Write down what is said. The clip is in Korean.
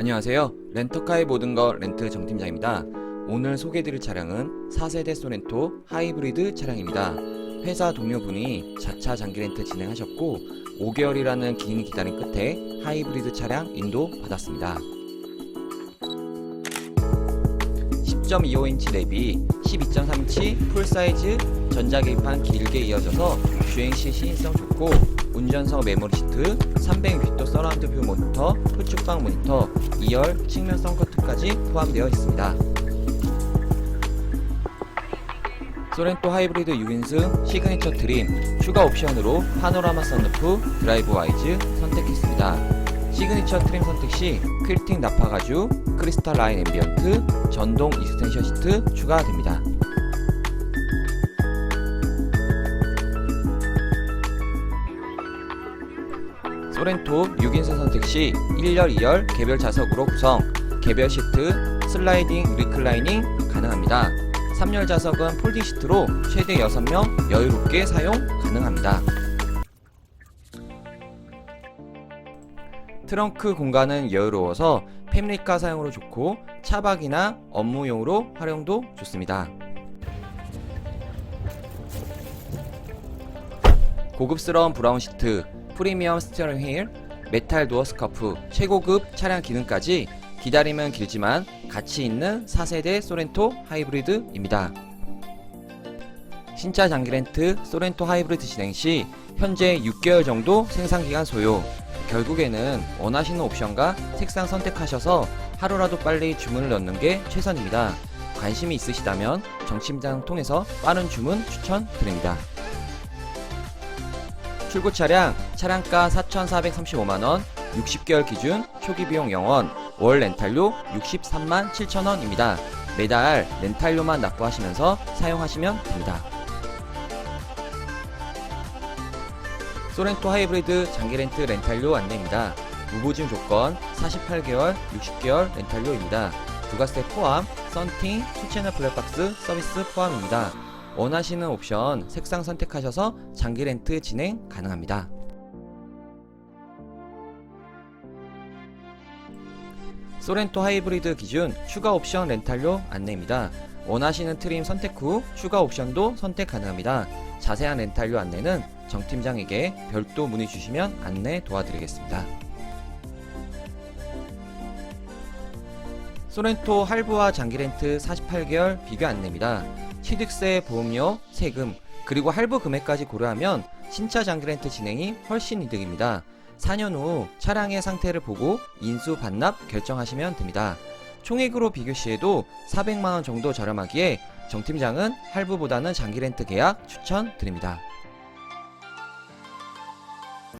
안녕하세요. 렌터카의 모든 것 렌트 정팀장입니다. 오늘 소개해드릴 차량은 4세대 소렌토 하이브리드 차량입니다. 회사 동료분이 자차 장기 렌트 진행하셨고 5개월이라는 긴 기다림 끝에 하이브리드 차량 인도 받았습니다. 10.25인치 대비 12.3인치 풀사이즈 전자 계기판 길게 이어져서 주행 시 시인성 좋고 운전석 메모리 시트, 360도 서라운드 뷰 모니터, 후측방 모니터, 2열 측면 선커트까지 포함되어 있습니다. 소렌토 하이브리드 6인승 시그니처 트림 추가 옵션으로 파노라마 선루프 드라이브 와이즈 선택했습니다. 시그니처 트림 선택 시 퀼팅 나파 가죽 크리스탈 라인 앰비언트 전동 익스텐션 시트 추가됩니다. 소렌토 6인승 선택 시 1열, 2열 개별 좌석으로 구성, 개별 시트, 슬라이딩, 리클라이닝 가능합니다. 3열 좌석은 폴딩 시트로 최대 6명 여유롭게 사용 가능합니다. 트렁크 공간은 여유로워서 패밀리카 사용으로 좋고 차박이나 업무용으로 활용도 좋습니다. 고급스러운 브라운 시트, 프리미엄 스티어링 휠, 메탈 도어 스카프, 최고급 차량 기능까지 기다림은 길지만 가치 있는 4세대 소렌토 하이브리드입니다. 신차 장기 렌트 소렌토 하이브리드 진행 시 현재 6개월 정도 생산 기간 소요. 결국에는 원하시는 옵션과 색상 선택하셔서 하루라도 빨리 주문을 넣는 게 최선입니다. 관심이 있으시다면 정침장 통해서 빠른 주문 추천드립니다. 출고 차량 차량가 4,435만원 60개월 기준 초기 비용 0원 월 렌탈료 63만 7천원입니다. 매달 렌탈료만 납부하시면서 사용하시면 됩니다. 소렌토 하이브리드 장기 렌트 렌탈료 안내입니다. 무보증 조건 48개월, 60개월 렌탈료입니다. 부가세 포함, 썬팅, 수채널 블랙박스 서비스 포함입니다. 원하시는 옵션 색상 선택하셔서 장기 렌트 진행 가능합니다. 소렌토 하이브리드 기준 추가 옵션 렌탈료 안내입니다. 원하시는 트림 선택 후 추가 옵션도 선택 가능합니다. 자세한 렌탈료 안내는 정 팀장에게 별도 문의 주시면 안내 도와드리겠습니다. 소렌토 할부와 장기 렌트 48개월 비교 안내입니다. 취득세, 보험료, 세금, 그리고 할부 금액까지 고려하면 신차 장기 렌트 진행이 훨씬 이득입니다. 4년 후 차량의 상태를 보고 인수 반납 결정하시면 됩니다. 총액으로 비교 시에도 400만원 정도 저렴하기에 정 팀장은 할부보다는 장기 렌트 계약 추천드립니다.